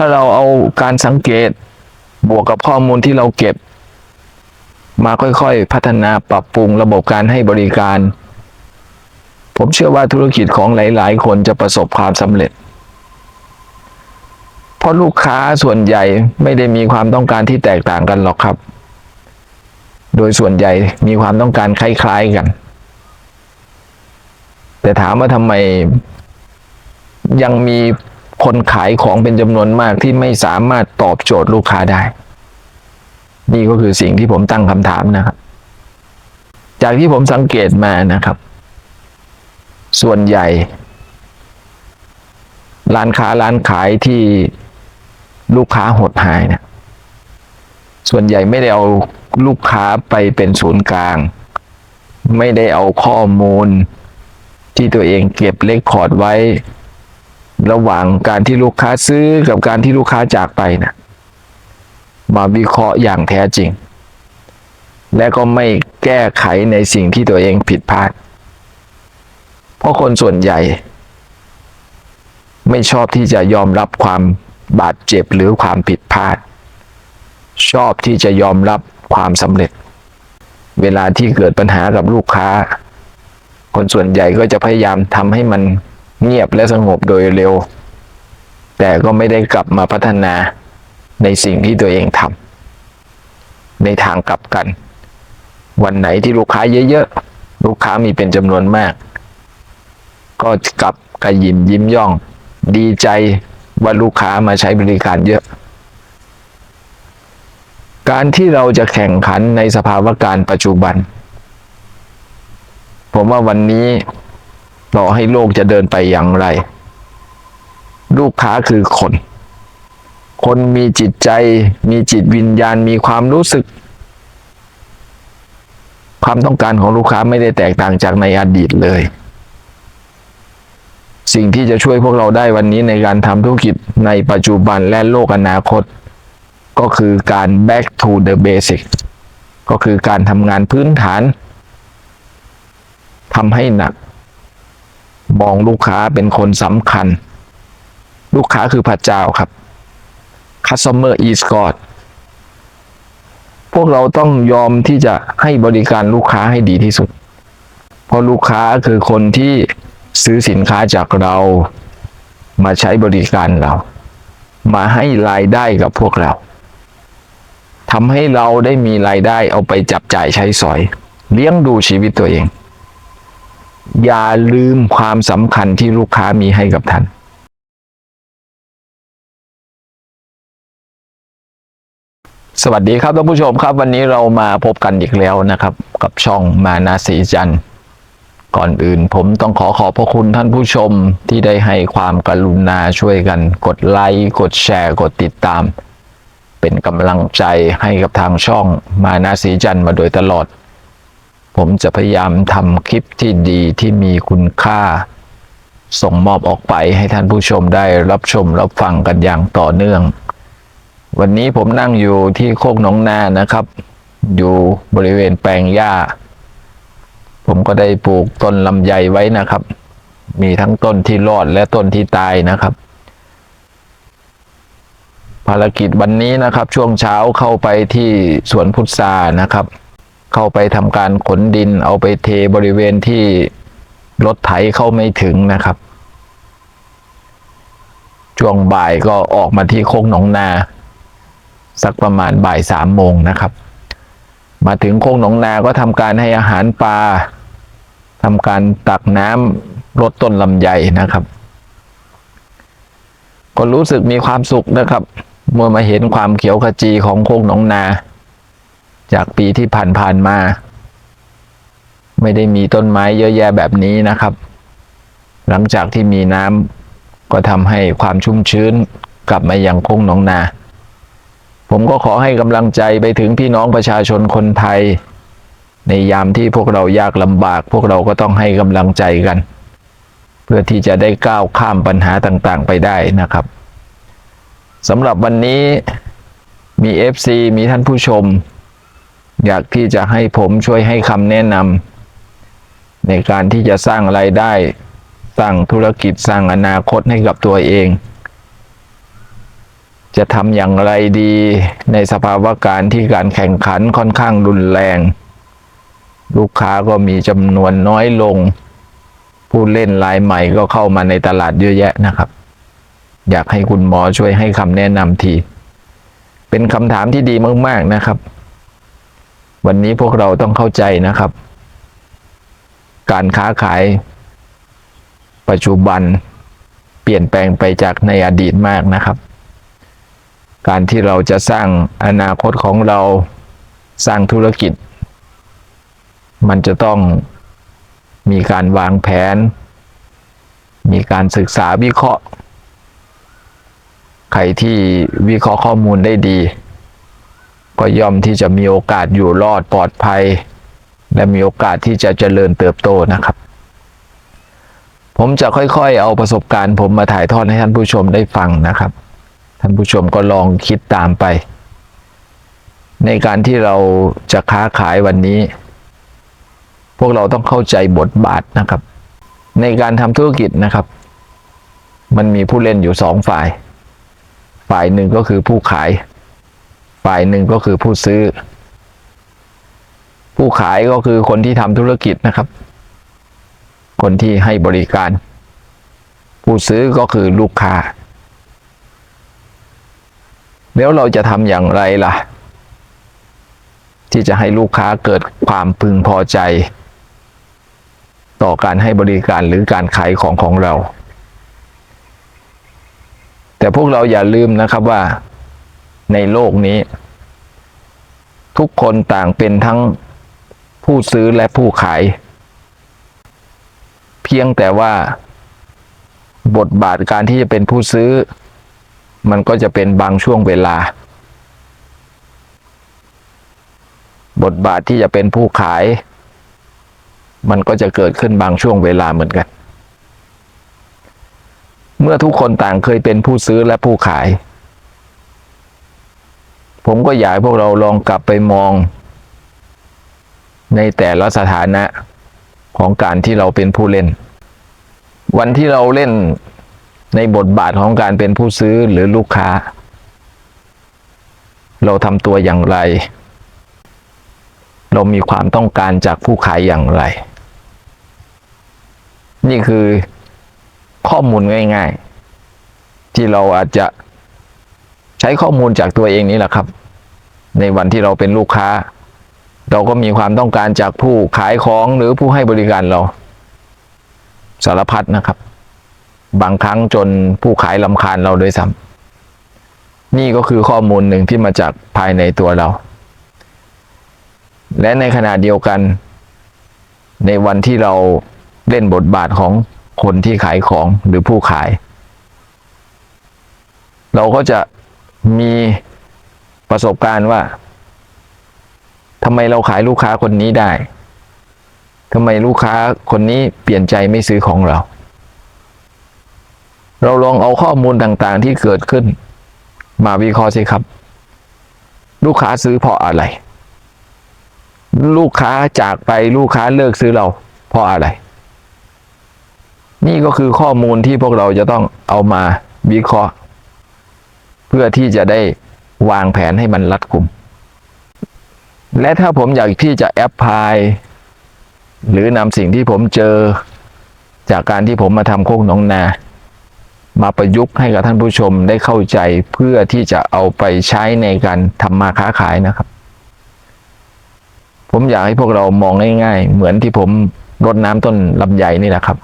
ถ้าเราเอาการสังเกตบวกกับข้อมูลที่เราเก็บ มาค่อยๆ พัฒนาปรับปรุงระบบการให้บริการ ผมเชื่อว่าธุรกิจของหลาย ๆ คนจะประสบความสำเร็จ เพราะลูกค้าส่วนใหญ่ไม่ได้มีความต้องการที่แตกต่างกันหรอกครับ โดยส่วนใหญ่มีความต้องการคล้าย ๆ กัน แต่ถามว่าทำไมยังมี คนขายของเป็นจำนวนมากที่ไม่สามารถตอบโจทย์ลูกค้าได้ นี่ก็คือสิ่งที่ผมตั้งคำถามนะครับ จากที่ผมสังเกตมานะครับ ส่วนใหญ่ ร้านค้าร้านขายที่ลูกค้าหดหายเนะส่วนใหญ่ไม่ได้เอาลูกค้าไปเป็นศูนย์กลาง ไม่ได้เอาข้อมูลที่ตัวเองเก็บเลคคอร์ดไว้ ระหว่างการที่ลูกค้าซื้อกับการที่ลูกค้าจากไปนะมาวิเคราะห์อย่างแท้จริง และก็ไม่แก้ไขในสิ่งที่ตัวเองผิดพลาด เพราะคนส่วนใหญ่ ไม่ชอบที่จะยอมรับความบาดเจ็บหรือความผิดพลาด ชอบที่จะยอมรับความสำเร็จ เวลาที่เกิดปัญหากับลูกค้า คนส่วนใหญ่ก็จะพยายามทำให้มัน เงียบและสงบโดยเร็ว แต่ก็ไม่ได้กลับมาพัฒนาในสิ่งที่ตัวเองทำในทางกลับกัน วันไหนที่ลูกค้าเยอะๆ ลูกค้ามีเป็นจำนวนมาก ก็กลับกระยิมยิ้มย่อง ดีใจว่าลูกค้ามาใช้บริการเยอะ การที่เราจะแข่งขันในสภาวะการปัจจุบัน ผมว่าวันนี้ ต่อให้โลกจะเดินไปอย่างไร ลูกค้าคือคน คนมีจิตใจ มีจิตวิญญาณมีความรู้สึก ความต้องการของลูกค้าไม่ได้แตกต่างจากในอดีตเลย สิ่งที่จะช่วยพวกเราได้วันนี้ในการทำธุรกิจในปัจจุบันและโลกอนาคต ก็คือการ back to the basic ก็คือการทำงานพื้นฐานทำให้หนัก มองลูกค้าเป็นคนสำคัญ ลูกค้าคือพระเจ้าครับ customer is God พวกเราต้องยอมที่จะให้บริการลูกค้าให้ดีที่สุด เพราะลูกค้าคือคนที่ซื้อสินค้าจากเรา มาใช้บริการเรา มาให้รายได้กับพวกเราทำให้เราได้มีรายได้เอาไปจับจ่ายใช้สอย เลี้ยงดูชีวิตตัวเอง อย่าลืมความสำคัญที่ลูกค้ามีให้กับท่านสวัสดีครับท่านผู้ชมครับ วันนี้เรามาพบกันอีกแล้วนะครับ กับช่องมานาสีจันทร์ก่อนอื่นผมต้องขอขอบพระคุณท่านผู้ชมที่ได้ให้ความกรุณาช่วยกัน กดไลค์กดแชร์ กดติดตาม เป็นกำลังใจให้กับทางช่องมานาสีจันทร์มาโดยตลอด ผมจะพยายามทำคลิปที่ดีที่มีคุณค่า ส่งมอบออกไปให้ท่านผู้ชมได้รับชมรับฟังกันอย่างต่อเนื่อง วันนี้ผมนั่งอยู่ที่โคกหนองนานะครับ อยู่บริเวณแปลงหญ้า ผมก็ได้ปลูกต้นลำไยไว้นะครับ มีทั้งต้นที่รอดและต้นที่ตายนะครับ ภารกิจวันนี้นะครับ ช่วงเช้าเข้าไปที่สวนพุทรานะครับ เข้าไปทำการขนดินเอาไปเทบริเวณที่รถไถเข้าไม่ถึงนะครับ ช่วงบ่ายก็ออกมาที่โคกหนองนา สักประมาณบ่ายสามโมงนะครับ มาถึงโคกหนองนาก็ทำการให้อาหารปลาทำการตักน้ำรดต้นลำไยนะครับ ก็รู้สึกมีความสุขนะครับ เมื่อมาเห็นความเขียวขจีของโคกหนองนา จากปีที่ผ่านๆมา ไม่ได้มีต้นไม้เยอะแยะแบบนี้นะครับ หลังจากที่มีน้ำก็ทำให้ความชุ่มชื้นกลับมาอยังคกหนองนา ผมก็ขอให้กำลังใจไปถึงพี่น้องประชาชนคนไทย ในยามที่พวกเรายากลำบาก พวกเราก็ต้องให้กำลังใจกัน เพื่อที่จะได้ก้าวข้ามปัญหาต่างๆ ไปได้นะครับสำหรับวันนี้มี FC มีท่านผู้ชม อยากที่จะให้ผมช่วยให้คำแนะนำในการที่จะสร้างไรายได้ สร้างธุรกิจสร้างอนาคตให้กับตัวเอง จะทำอย่างไรดีในสภาวะการที่การแข่งขันค่อนข้างรุนแรง ลูกค้าก็มีจำนวนน้อยลง ผู้เล่นรายใหม่ก็เข้ามาในตลาดเยอะแยะนะครับ อยากให้คุณหมอช่วยให้คำแนะนำที เป็นคำถามที่ดีมาก ๆนะครับ วันนี้พวกเราต้องเข้าใจนะครับ การค้าขาย ปัจจุบัน เปลี่ยนแปลงไปจากในอดีตมากนะครับ การที่เราจะสร้างอนาคตของเราสร้างธุรกิจ มันจะต้องมีการวางแผน มีการศึกษาวิเคราะห์ ใครที่วิเคราะห์ข้อมูลได้ดี ก็ย่อมที่จะมีโอกาสอยู่รอดปลอดภัย และมีโอกาสที่จะเจริญเติบโตนะครับ ผมจะค่อยๆ เอาประสบการณ์ ผมมาถ่ายทอดให้ท่านผู้ชมได้ฟังนะครับ ท่านผู้ชมก็ลองคิดตามไป ในการที่เราจะค้าขายวันนี้ พวกเราต้องเข้าใจบทบาทนะครับ ในการทำธุรกิจนะครับ มันมีผู้เล่นอยู่สองฝ่าย ฝ่ายหนึ่งก็คือผู้ขาย ฝ่ายหนึ่งก็คือผู้ซื้อ ผู้ขายก็คือคนที่ทำธุรกิจนะครับ คนที่ให้บริการ ผู้ซื้อก็คือลูกค้า แล้วเราจะทำอย่างไรล่ะ ที่จะให้ลูกค้าเกิดความพึงพอใจ ต่อการให้บริการหรือการขายของของเรา แต่พวกเราอย่าลืมนะครับว่า ในโลกนี้ ทุกคนต่างเป็นทั้งผู้ซื้อและผู้ขาย เพียงแต่ว่า บทบาทการที่จะเป็นผู้ซื้อ มันก็จะเป็นบางช่วงเวลา บทบาทที่จะเป็นผู้ขาย มันก็จะเกิดขึ้นบางช่วงเวลาเหมือนกัน เมื่อทุกคนต่างเคยเป็นผู้ซื้อและผู้ขาย ผมก็อยากให้พวกเราลองกลับไปมอง ในแต่ละสถานะของการที่เราเป็นผู้เล่น วันที่เราเล่นในบทบาทของการเป็นผู้ซื้อหรือลูกค้า เราทำตัวอย่างไร เรามีความต้องการจากผู้ขายอย่างไร นี่คือข้อมูลง่าย ๆ ที่เราอาจจะ ใช้ข้อมูลจากตัวเองนี่แหละครับ ในวันที่เราเป็นลูกค้า เราก็มีความต้องการจากผู้ขายของหรือผู้ให้บริการเรา สารพัดนะครับ บางครั้งจนผู้ขายลำคาญเราด้วยซ้ำนี่ก็คือข้อมูลหนึ่งที่มาจากภายในตัวเรา และในขณะเดียวกัน ในวันที่เราเล่นบทบาทของคนที่ขายของหรือผู้ขาย เราก็จะ มีประสบการณ์ว่าทำไมเราขายลูกค้าคนนี้ได้ทำไมลูกค้าคนนี้เปลี่ยนใจไม่ซื้อของเรา เราลองเอาข้อมูลต่างๆที่เกิดขึ้น มาวิเคราะห์สิครับ ลูกค้าซื้อเพราะอะไร ลูกค้าจากไปลูกค้าเลิกซื้อเรา เพราะอะไร นี่ก็คือข้อมูลที่พวกเราจะต้องเอามาวิเคราะห์ เพื่อที่จะได้วางแผนให้มันรัดกุม และถ้าผมอยากที่จะแอปพลายหรือนำสิ่งที่ผมเจอ จากการที่ผมมาทำโคกหนองนา มาประยุกต์ให้กับท่านผู้ชมได้เข้าใจเพื่อที่จะเอาไปใช้ในการทำมาค้าขายนะครับ ผมอยากให้พวกเรามองง่ายๆ เหมือนที่ผมรดน้ำต้นลำไยนี่แหละครับ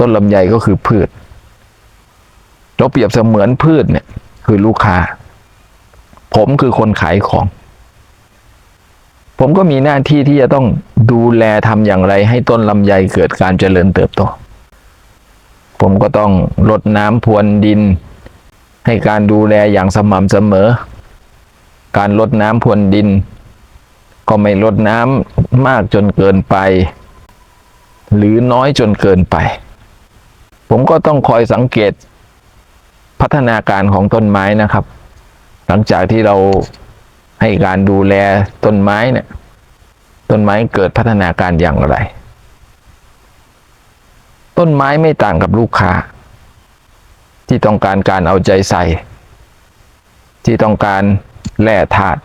ต้นลำไยก็คือพืชเราเปรียบเสมือนพืชเนี่ย คือลูกค้า ผมคือคนขายของ ผมก็มีหน้าที่ที่จะต้องดูแลทำอย่างไรให้ต้นลำไยเกิดการเจริญเติบโต ผมก็ต้องรดน้ำพรวนดิน ให้การดูแลอย่างสม่ำเสมอ การรดน้ำพรวนดิน ก็ไม่ลดน้ำมากจนเกินไป หรือน้อยจนเกินไป ผมก็ต้องคอยสังเกต พัฒนาการของต้นไม้นะครับ หลังจากที่เราให้การดูแลต้นไม้เนี่ย ต้นไม้เกิดพัฒนาการอย่างไร ต้นไม้ไม่ต่างกับลูกค้า ที่ต้องการการเอาใจใส่ ที่ต้องการแร่ธาตุ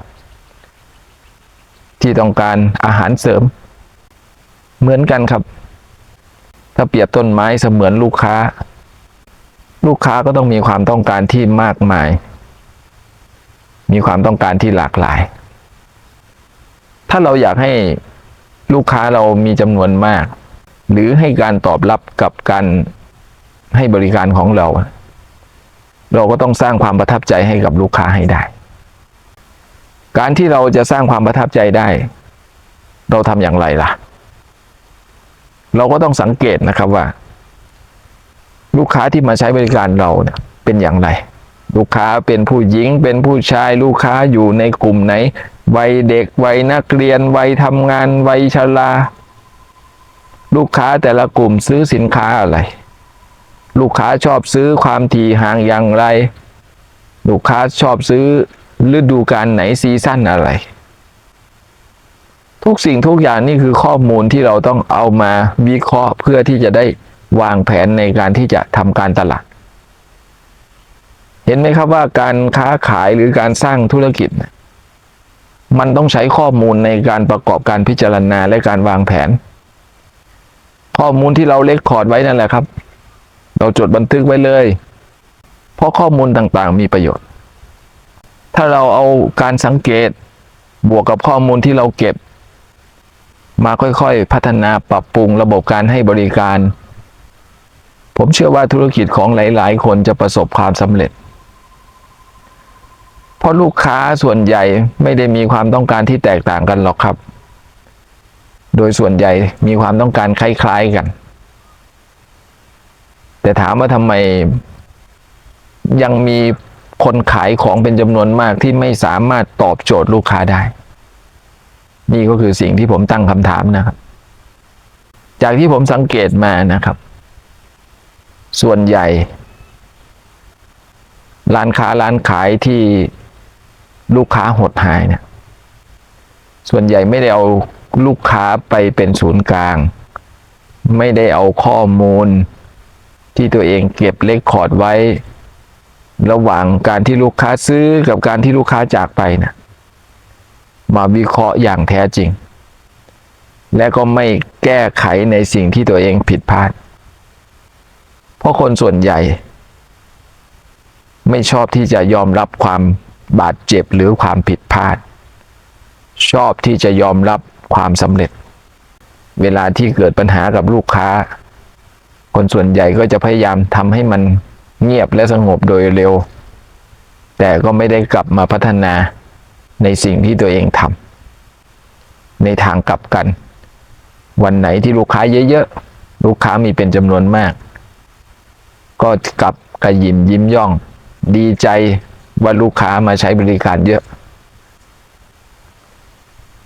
ที่ต้องการอาหารเสริม เหมือนกันครับ ถ้าเปรียบต้นไม้เสมือนลูกค้า ลูกค้าก็ต้องมีความต้องการที่มากมาย มีความต้องการที่หลากหลาย ถ้าเราอยากให้ลูกค้าเรามีจำนวนมาก หรือให้การตอบรับกับการให้บริการของเรา เราก็ต้องสร้างความประทับใจให้กับลูกค้าให้ได้ การที่เราจะสร้างความประทับใจได้ เราทำอย่างไรล่ะ เราก็ต้องสังเกตนะครับว่า ลูกค้าที่มาใช้บริการเราเนี่ยเป็นอย่างไร ลูกค้าเป็นผู้หญิงเป็นผู้ชายลูกค้าอยู่ในกลุ่มไหนวัยเด็กวัยนักเรียนวัยทำงานวัยชราลูกค้าแต่ละกลุ่มซื้อสินค้าอะไร ลูกค้าชอบซื้อความถี่ห่างอย่างไร ลูกค้าชอบซื้อฤดูกาลไหนซีซั่นอะไร ทุกสิ่งทุกอย่างนี่คือข้อมูลที่เราต้องเอามาวิเคราะห์เพื่อที่จะได้ วางแผนในการที่จะทำการตลาด เห็นไหมครับว่าการค้าขายหรือการสร้างธุรกิจ มันต้องใช้ข้อมูลในการประกอบการพิจารณาและการวางแผน ข้อมูลที่เราเลคคอร์ดไว้นั่นแหละครับ เราจดบันทึกไว้เลย เพราะข้อมูลต่างๆ มีประโยชน์ ถ้าเราเอาการสังเกตบวกกับข้อมูลที่เราเก็บ มาค่อยๆ พัฒนาปรับปรุงระบบการให้บริการ ผมเชื่อว่าธุรกิจของหลาย ๆ คนจะประสบความสำเร็จ เพราะลูกค้าส่วนใหญ่ไม่ได้มีความต้องการที่แตกต่างกันหรอกครับ โดยส่วนใหญ่มีความต้องการคล้าย ๆ กัน แต่ถามว่าทำไมยังมีคนขายของเป็นจำนวนมากที่ไม่สามารถตอบโจทย์ลูกค้าได้ นี่ก็คือสิ่งที่ผมตั้งคำถามนะครับ จากที่ผมสังเกตมานะครับ ส่วนใหญ่ ร้านค้าร้านขายที่ลูกค้าหดหายเนี่ยส่วนใหญ่ไม่ได้เอาลูกค้าไปเป็นศูนย์กลาง ไม่ได้เอาข้อมูลที่ตัวเองเก็บเลคคอร์ดไว้ ระหว่างการที่ลูกค้าซื้อกับการที่ลูกค้าจากไปนะมาวิเคราะห์อย่างแท้จริง และก็ไม่แก้ไขในสิ่งที่ตัวเองผิดพลาด ราะคนส่วนใหญ่ ไม่ชอบที่จะยอมรับความบาดเจ็บหรือความผิดพลาด ชอบที่จะยอมรับความสำเร็จ เวลาที่เกิดปัญหากับลูกค้า คนส่วนใหญ่ก็จะพยายามทำให้มันเงียบและสงบโดยเร็ว แต่ก็ไม่ได้กลับมาพัฒนาในสิ่งที่ตัวเองทำในทางกลับกัน วันไหนที่ลูกค้าเยอะๆ ลูกค้ามีเป็นจำนวนมาก ก็กลับกระยิมยิ้มย่อง ดีใจว่าลูกค้ามาใช้บริการเยอะ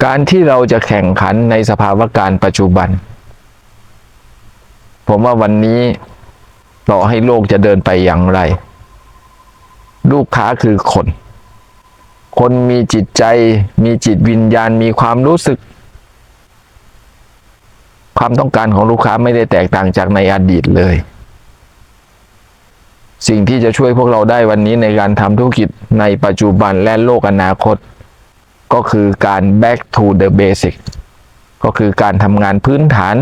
การที่เราจะแข่งขันในสภาวะการปัจจุบัน ผมว่าวันนี้ต่อให้โลกจะเดินไปอย่างไร ลูกค้าคือคน คนมีจิตใจ มีจิตวิญญาณมีความรู้สึก ความต้องการของลูกค้าไม่ได้แตกต่างจากในอดีตเลย สิ่งที่จะช่วยพวกเราได้วันนี้ในการทำธุรกิจในปัจจุบันและโลกอนาคต ก็คือการ back to the basic ก็คือการทำงานพื้นฐาน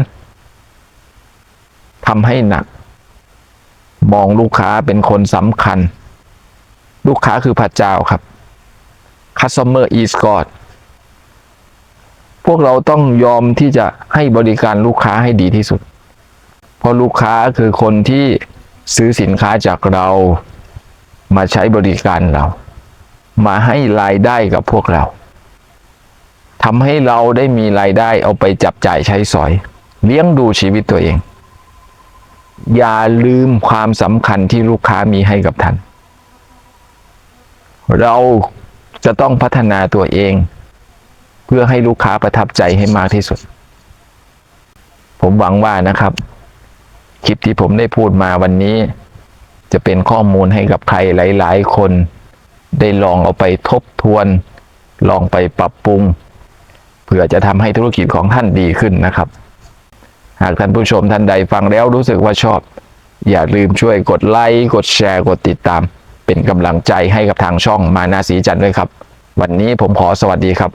ทำให้หนัก มองลูกค้าเป็นคนสำคัญ ลูกค้าคือพระเจ้าครับ customer is God พวกเราต้องยอมที่จะให้บริการลูกค้าให้ดีที่สุด เพราะลูกค้าคือคนที่ ซื้อสินค้าจากเรามาใช้บริการเรา มาให้รายได้กับพวกเราทำให้เราได้มีรายได้เอาไปจับจ่ายใช้สอย เลี้ยงดูชีวิตตัวเอง อย่าลืมความสำคัญที่ลูกค้ามีให้กับท่าน เราจะต้องพัฒนาตัวเอง เพื่อให้ลูกค้าประทับใจให้มากที่สุด ผมหวังว่านะครับ คลิปที่ผมได้พูดมาวันนี้ จะเป็นข้อมูลให้กับใครหลาย ๆ คน ได้ลองเอาไปทบทวน ลองไปปรับปรุงเพื่อจะทำให้ธุรกิจของท่านดีขึ้นนะครับ หากท่านผู้ชมท่านใดฟังแล้วรู้สึกว่าชอบ อย่าลืมช่วยกดไลค์กดแชร์กดติดตาม เป็นกำลังใจให้กับทางช่องมานาสีจันทร์ด้วยครับ วันนี้ผมขอสวัสดีครับ